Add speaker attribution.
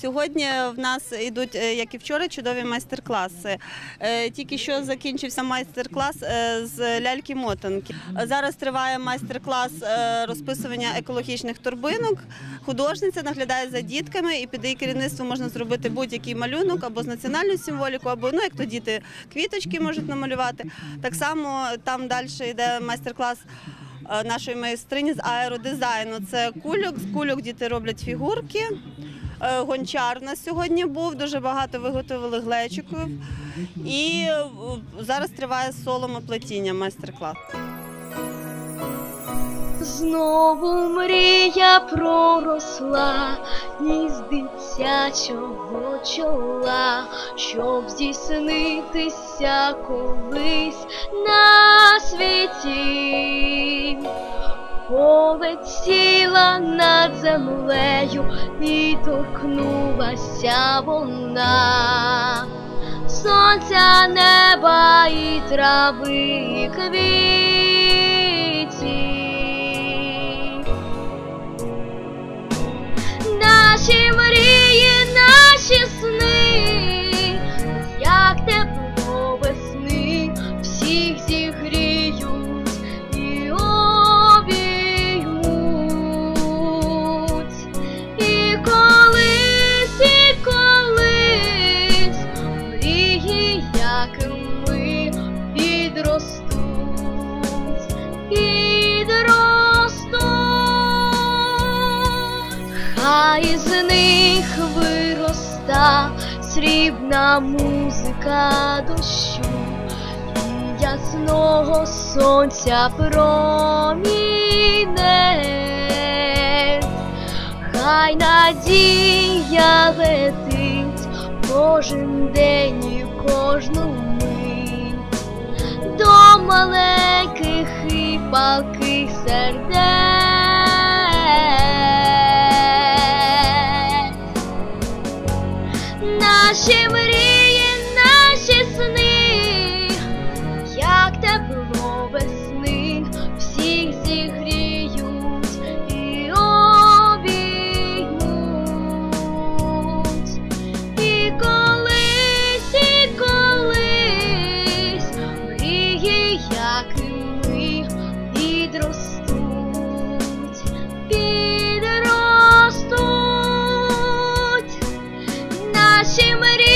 Speaker 1: Сьогодні в нас йдуть, е, як і вчора, чудові майстер-класи. Е, Тільки що закінчився майстер-клас е, з ляльки-мотанки. Зараз триває майстер-клас розписування екологічних торбинок. Художниця наглядає за дітками і під її керівництвом можна зробити будь-який малюнок або з національною символікою, або ну як то діти квіточки можуть намалювати. Так само там далі йде майстер-клас нашої майстрині з аеродизайну. Це кульок. З кульок діти роблять фігурки. Е, Гончар у нас сьогодні був, дуже багато виготовили глечиків. І е, зараз триває соломоплетіння майстер-клас.
Speaker 2: Знову мрія проросла із дитячого чола, щоб здійснитися колись на світі. Полетіла над землею і торкнулася вона. Сонця, неба і трави і квітів. Наші мрії, наші сни, як тепло весни, всіх зігріють срібна музика дощу і ясного сонця промінець. Хай надія летить кожен день і кожну мить до маленьких і палких сердець. Наші підростуть. Наші мрії,